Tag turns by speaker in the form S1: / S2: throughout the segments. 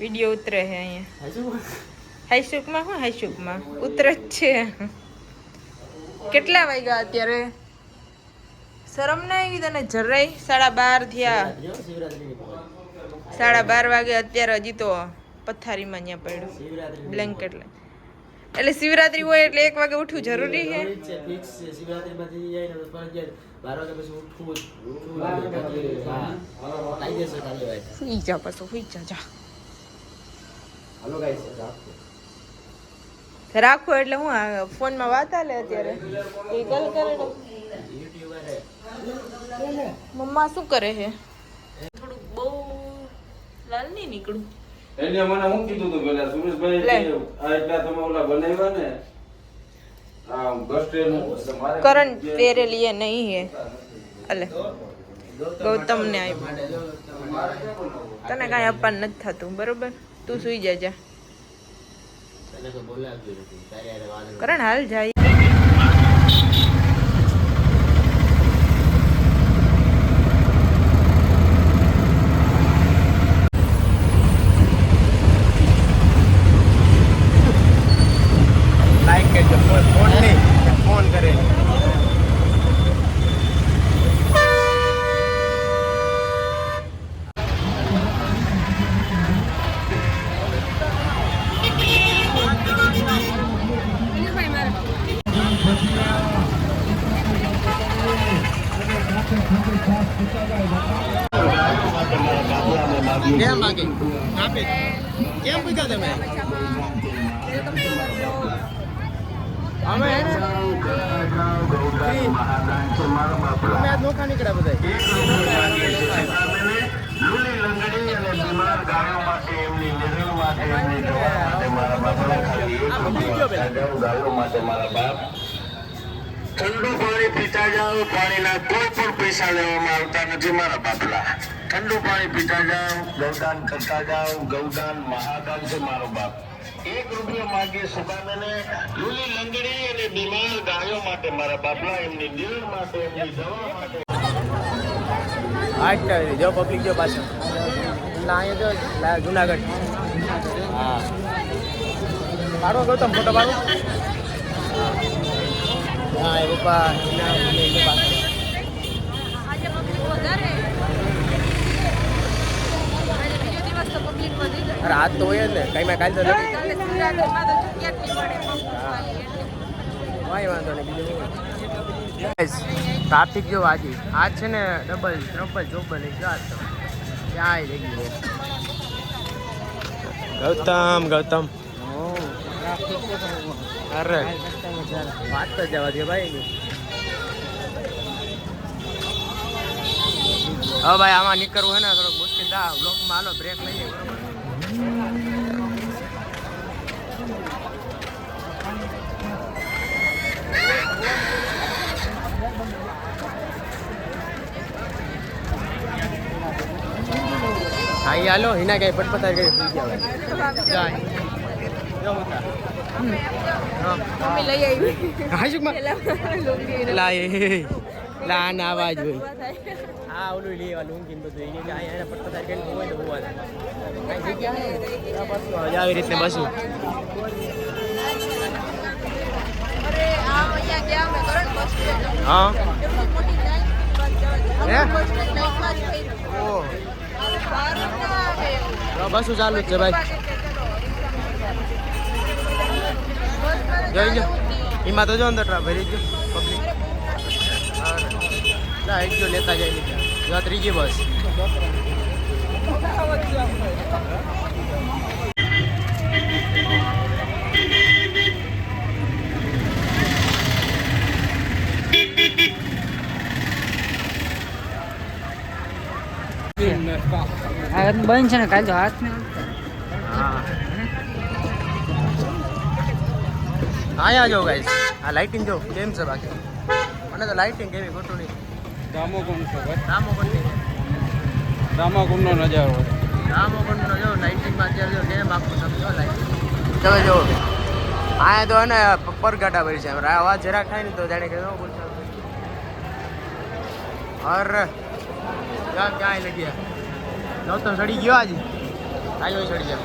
S1: Video ઉતરે છે અહીંયા. હાઈસુકમાં શું હાઈશુકમાં ઉતરે જ છે. કેટલા વાગ્યા અત્યારે? શરમ ના આવી તને? જરાય? સાડા બાર થયા. સાડા બાર વાગે અત્યારે હજી તો પથારીમાં અહીંયા પડ્યું. બ્લેન્કેટ લઈ એટલે શિવરાત્રી હોય એટલે એક વાગે ઉઠવું જરૂરી છે? સુઈ જા પાછો સુઈ જા જા. રાખો. એટલે હું ફોનમાં વાત આલે અત્યારે. એ ગલ કરે. મમ્મા શું કરે છે? થોડુંક બહુ લાલ નહીં નીકળું.
S2: એને મને હું કીધું તું પેલા સુરેશભાઈ આ એટલા તમે ઓલા બનાવ્યા ને
S1: કરણ પહેરેલી એ નહીં હે. અલે ગૌતમ ને આવ્યું તને કાંઈ અપાન નથી થતું બરોબર? તું સુઈ જાય જા કરણ હાલ જાય
S3: લાઈક કરજો ફોન નહીં ફોન કરે કેમ બાકી? કેમ પૂછ્યા તમે? અમે અમે આજ નોખા નીકળ્યા બધા
S4: ઠંડુ પાણી પીતા જાઓ, પાણીના કોઈ પણ પૈસા લેવામાં આવતા નથી મારા બાપલા. ઠંડુ પાણી પીતા જાઓ ગૌદાન કરતા જાઓ, ગૌદાન મહાદાન છે મારો બાપ. એક રૂપિયો માંગીએ સુકામેને લૂલી લંગડી અને બીમાર ગાયો માટે મારા બાપલા, એમની દિલ માટે, એમની દવા માટે.
S3: આઠ જો પબ્લિક જો પાછળ. અહીંયા જો જુનાગઢ. હા. પાડો ગૌતમ ફોટો પાડો. હા એ પપ્પા
S5: દિવસ તો
S3: હોય ને. કઈ માં કાલ તો વાંધો નહીં બીજું ટ્રાફિક જો આજે આ છે ને ડબલ ટ્રબલ ચોબલ એક આજ તો ક્યાંય ગયું? ગૌતમ ગૌતમ. અરે. વાત તો જવા દે ભાઈ. હવે ભાઈ આમાં નીકળવું હોય ને થોડુંક મુશ્કેલ થાય બ્લોકમાં હાલો બ્રેક લઈએ બરોબર? હા હાલો. હિના કઈ પટપતા કરી સુઈ ગયા જાય
S1: મમ્મી
S3: શું લા ના દે બસ આવી રીતે બસું હા
S1: બસ જવા દે.
S3: હે?
S1: અમે બસ સ્ટેન્ડ લાઈનમાં જ થઈ
S3: ઓ
S1: બહાર જ ના આવે એવું.
S3: બસું ચાલુ જ છે ભાઈ
S1: બસમાં જ
S3: જોઈ જો. એમાં તો જો અંદર ભરી જો પબ્લિક ના એક જો લેતા જાય જો ત્રીજી બસ.
S6: બંધ છે ને કાલ તો હાથ ને
S3: અહીંયા જો ગાઈસ આ લાઇટિંગ જો કેમ છે બાકી? મને તો લાઇટિંગ કેવી ખોટું નહીં
S2: દામોકુંડ છે ભાઈ.
S3: રામો કંડી
S2: દામોકુંડનો નજારો
S3: રામો કંડીનો જો લાઇટિંગમાં અત્યારે જો કેમ આખું સમજો લાઇટિંગ તમે જો અહીંયા તો એને પરગાટા ભરી છે. આ અવાજ જરાક ખાઈ ને તો જાણે કે ન બોલતા અર ક્યાં ક્યાં લગ્યા ગૌતમ સડી ગયો આજે. હાલો ચડી જાઓ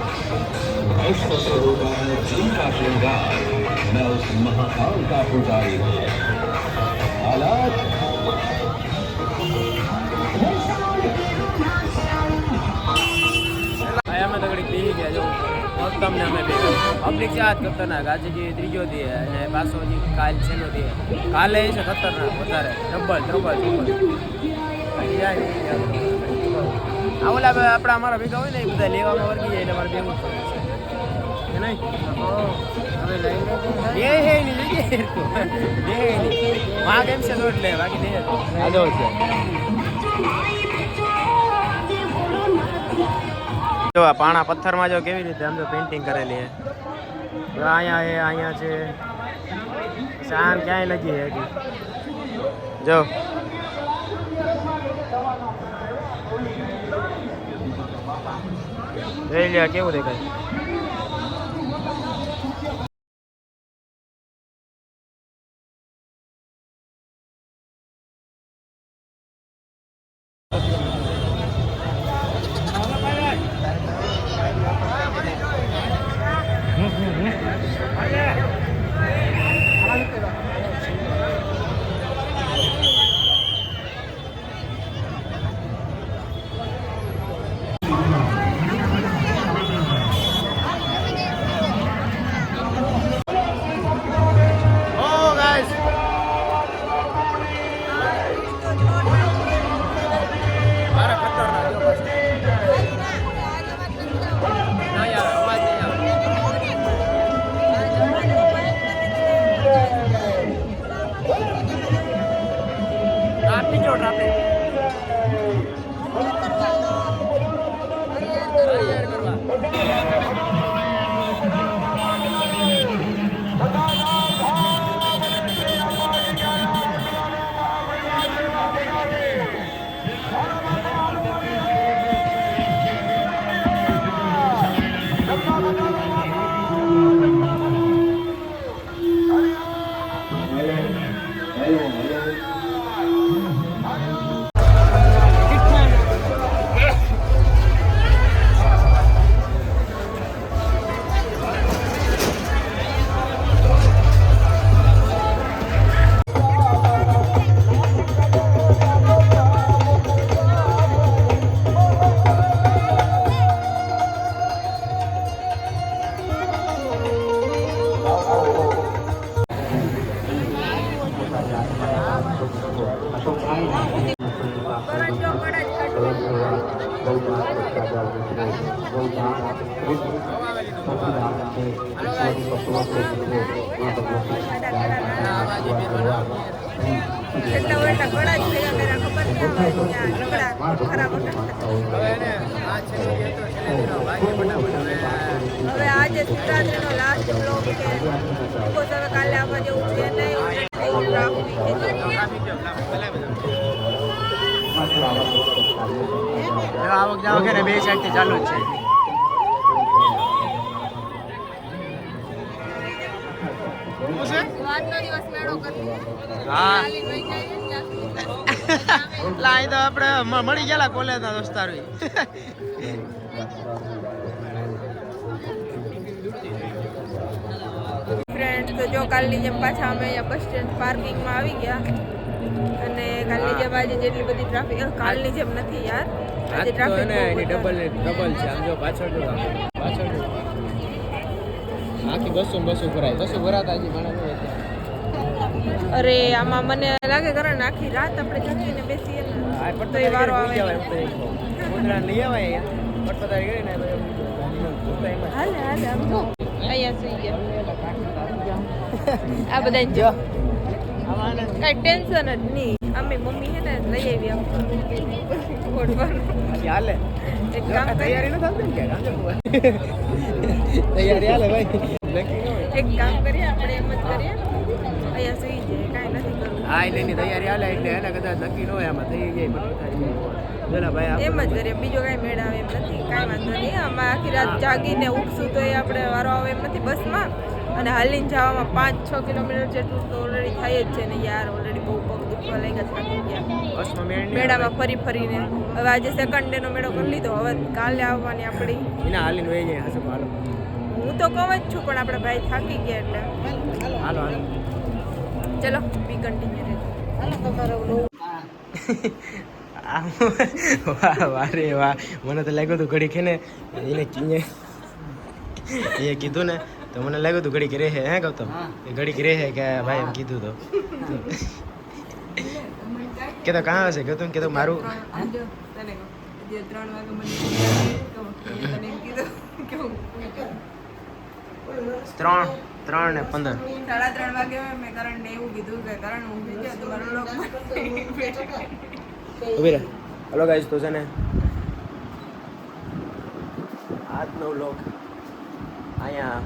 S7: ऐसा स्वरूप है जिनका श्रृंगार मैं उस महाकाल का पुजारी हूँ हालात
S3: ભાઈ અમે તો ઘડીક બેસી ગયા જો તમને અમે બે પબ્લિક છે આજ ખતરનાક આજે જે ત્રીજો દી હે અને પાછો હજી કાલ છેલ્લો દી હે. કાલે છે ખતરનાક વધારે ડબલ ડબલ ડબલ આ ઓલા બે આપણા અમારા ભેગા હોય ને એ બધા લેવામાં વર્ગી જાય એટલે અમારે ભેગું જ. પડે પાણા પથ્થરમાં જો કેવી રીતે આમ તો પેઇન્ટિંગ કરેલી છે. અહીંયા છે અહીંયા છે. શાન ક્યાંય લગી છે હજી જો. જોઈ કેવું દેખાય? હવે
S5: આજે શિવરાત્રીનો લાસ્ટ બ્લોક છે. બસ હવે કાલે આવવા જેવું છે નહીં.
S3: પૂજા વગેરે બે સાઈડથી ચાલુ જ છે. હા. લાઈ તો આપણે મળી ગયેલા કોલેજના દોસ્તાર
S1: ફ્રેન્ડ તો જો કાલની જેમ પાછા અમે અહીંયા બસ સ્ટેન્ડ પાર્કિંગમાં આવી ગયા. અને કાલની જેમ આજે જેટલી બધી ટ્રાફિક કાલની જેમ નથી યાર. આજે ટ્રાફિક
S3: એની ડબલ ડબલ છે. આમ જો પાછળ જો પાછળ જો આખી બસો ને બસો ભરાય. બસો ભરાતા હજી
S1: અરે આમાં મને લાગે કારણ આખી રાત આપણે ને બેસીએ ને
S3: પડતો
S1: તો એ વારો આવે
S3: તો લઈ આવાય અહીંયા. કરીને તો એમ ભૂતા એમ જ.
S1: હાલે હાલે આમ જો. અહીંયા સુઈ ગયા આ બધા જો. કઈ ટેન્શન જ નહીં. અમે મમ્મી છે ને લઈ આવી આમ. ગોઠવાનું.
S3: હાલે
S1: એક કામ
S3: તૈયારી ન થતી ને. તૈયારી હાલે ભાઈ.
S1: એક કામ કરીએ આપણે એમ જ કરીએ. અહીંયા સુઈ જાય કાંઈ નથી કરવું.
S3: હા એટલે એની તૈયારી હાલે એટલે એને કદાચ નક્કી ન હોય આમાં થઈ જાય બધું
S1: એમ જ કરીએ બીજો કાંઈ મેળાવે એમ નથી કાંઈ વાંધો નહીં. આમાં આખી રાત જાગીને ઉઠશું તો એ આપણે વારો આવે એમ નથી બસમાં. અને હાલીને જવામાં પાંચ છ કિલોમીટર જેટલું તો ઓલરેડી થાય જ છે ને યાર ઓલરેડી બહુ પગ લાગ્યા મેળામાં ફરી ફરીને. હવે આજે સેકન્ડ ડેનો મેળો કરી લીધો. હવે કાલે આવવાની આપણી
S3: એના હાલીને વહી જાય હશે હાલો
S1: હું તો કહું જ છું પણ આપણે ભાઈ થાકી ગયા એટલે.
S3: હાલો હાલો.
S1: ચલો બી કન્ટિન્યુ રહેજો હાલો તમારો
S3: વાહ વાહ રે વાહ. મને તો લાગ્યું હતું ઘડી ને એને કીને એ કીધું ને તો મને લાગ્યું હતું ઘડી રહે હે ગૌતમ? એ ઘડી રહે કે ભાઈ એમ કીધું તો. કે તો કાં હશે? કે તો મારું.
S1: તને કહું, આજે ત્રણ
S3: ત્રણ ને પંદર.
S1: સાડા ત્રણ વાગે મેં કારણ ને એવું કીધું કે કારણ હું થઈ તો તમારો લોક
S3: ઊભી રહે હલો ગાઈસ તો છે ને આજનો લોક અહીંયા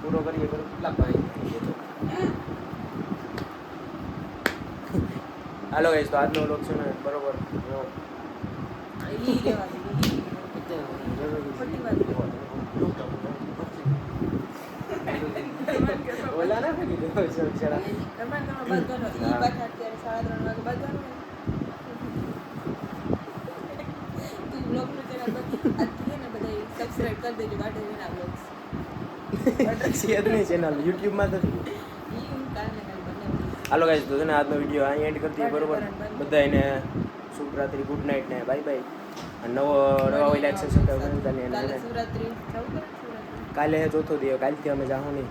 S3: પૂરો કરીએ. કેટલા ભાઈ? હાલો ગાઈસ તો આજનો લોક છે ને બરોબર
S1: દે,
S3: ઓલા ના
S1: છે ને બધાય subscribe કરી દેજો vlogs.
S3: છે જ ચેનલ યુટ્યુબમાં તો
S1: ઈ હું કાલ ને કાલ બનાવીશ.
S3: હાલો ગાઈસ તો છે ને આજનો વીડિયો અહીં એન્ડ કરી દઈએ બરોબર? બધાને શુભ રાત્રિ ગુડ નાઇટ ને બાય બાય અને નવો નવા હોય લાઈક સબસ્ક્રાઈબ કરી
S1: શિવરાત્રી?
S3: કાલે હે ચોથો દિવસ કાલથી અમે જાઉં નહીં.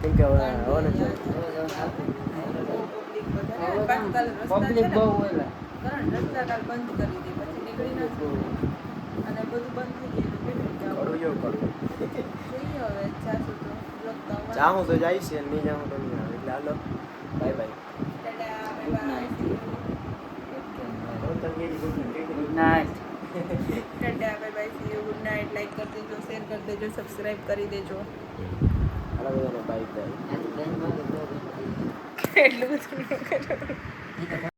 S3: કેમ કે હવે હવે નથી
S1: છે
S6: પબ્લિક
S1: ને,
S6: બહુ હોય
S1: રસ્તા બંધ કરી દે પછી નીકળી ના અને બધું બંધ થઈ ગયું એટલે કેવી રીતે
S3: કરું
S1: જવું?
S3: એવું કરું
S1: જોઈએ હવે જાશું તો. vlog તો આવવાનો.
S3: જાઉં તો જઈશ ને નહીં જાઉં તો નહીં આવે. એટલે હાલો.
S1: Bye bye.
S6: Good night
S1: tata, bye bye see you good night. Like કરી દેજો શેર કરી દેજો સબસ્ક્રાઇબ કરી દેજો
S3: બાય બાય
S1: એટલું બધું.